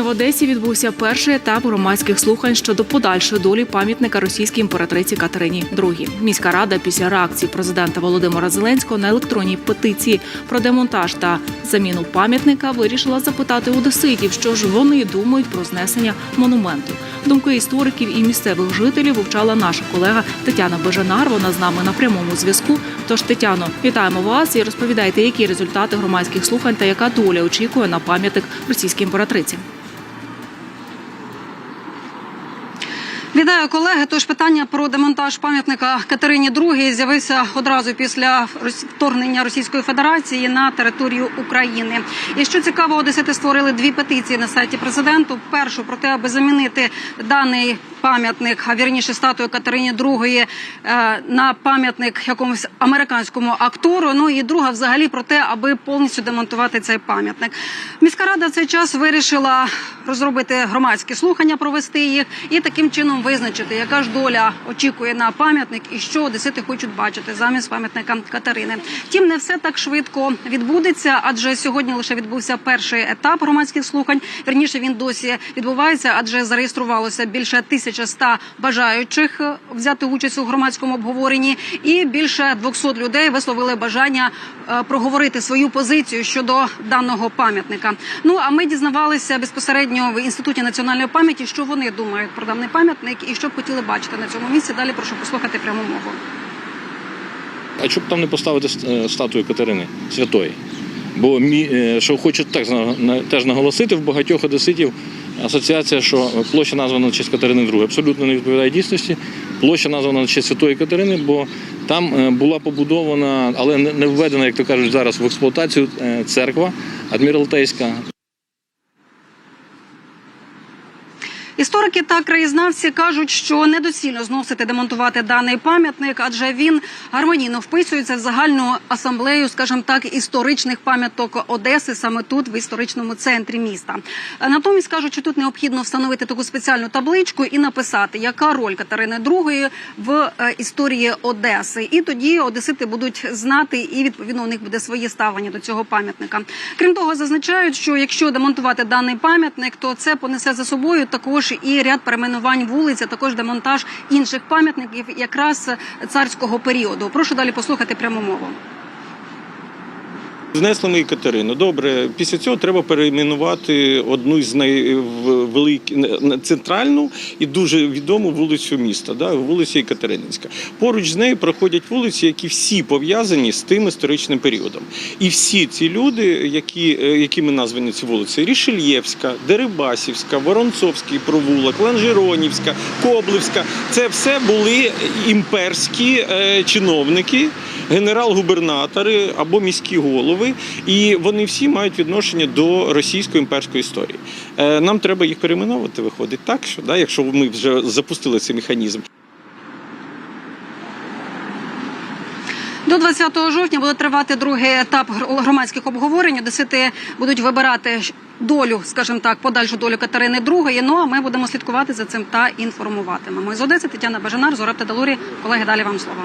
В Одесі відбувся перший етап громадських слухань щодо подальшої долі пам'ятника російській імператриці Катерині II. Міська рада після реакції президента Володимира Зеленського на електронній петиції про демонтаж та заміну пам'ятника вирішила запитати одеситів, що ж вони думають про знесення монументу. Думки істориків і місцевих жителів вивчала наша колега Тетяна Бежанар. Вона з нами на прямому зв'язку. Тож, Тетяно, вітаємо вас і розповідайте, які результати громадських слухань та яка доля очікує на пам'ятник російській імператриці. Вітаю колеги. Тож питання про демонтаж пам'ятника Катерині II з'явився одразу після вторгнення Російської Федерації на територію України. І що цікаво, одесити створили дві петиції на сайті президенту. Першу про те, аби замінити даний пам'ятник, а вірніше статую Катерині II е, на пам'ятник якомусь американському актору. Ну і друга, взагалі, про те, аби повністю демонтувати цей пам'ятник. Міська рада в цей час вирішила розробити громадські слухання, провести їх і таким чином визначити, яка ж доля очікує на пам'ятник і що одесити хочуть бачити замість пам'ятника Катерини. Втім, не все так швидко відбудеться, адже сьогодні лише відбувся перший етап громадських слухань. Вірніше він досі відбувається, адже зареєструвалося більше 1100 бажаючих е, взяти участь у громадському обговоренні, і більше 200 людей висловили бажання е, проговорити свою позицію щодо даного пам'ятника. Ну а ми дізнавалися безпосередньо в інституті національної пам'яті, що вони думають про даний пам'ятник і що б хотіли бачити на цьому місці. Далі прошу послухати пряму мову. А чому б там не поставити е, статую Катерини Святої? Бо що хочу так теж наголосити в багатьох одеситів асоціація, що площа названа на честь Катерини II абсолютно не відповідає дійсності. Площа названа на честь Святої Катерини, бо там е, була побудована, але не введена, як то кажуть, зараз в експлуатацію е, церква адміралтейська. Історики та краєзнавці кажуть, що недоцільно зносити демонтувати даний пам'ятник, адже він гармонійно вписується в загальну асамблею, скажімо так, історичних пам'яток Одеси, саме тут, в історичному центрі міста. Натомість кажуть, що тут необхідно встановити таку спеціальну табличку і написати, яка роль Катерини II в е, історії Одеси. І тоді одесити будуть знати, і відповідно у них буде своє ставлення до цього пам'ятника. Крім того, зазначають, що якщо демонтувати даний пам'ятник, то це понесе за собою також і ряд перейменувань вулиць, а також демонтаж інших пам'ятників, якраз царського періоду. Прошу далі послухати пряму мову. Знесли ми Катерину. Добре, після цього треба перейменувати одну з найвеликих центральну і дуже відому вулицю міста, да, вулиця Екатерининська. Поруч з нею проходять вулиці, які всі пов'язані з тим історичним періодом. І всі ці люди, які, е, якими названі ці вулиці: Рішельєвська, Дерибасівська, Воронцовський провулок, Ланжеронівська, Коблевська, це все були імперські е, чиновники, генерал-губернатори або міські голови, і вони всі мають відношення до російської імперської історії. Е, Нам треба їх перейменовувати, виходить так, що да, якщо ми вже запустили цей механізм. До 20 жовтня буде тривати другий етап гр- громадських обговорень. Одесити будуть вибирати долю, скажімо так, подальшу долю Катерини II. Ну а ми будемо слідкувати за цим та інформуватимемо. З Одеси Тетяна Бажанар, Зорепта Далурі. Колеги, далі вам слово.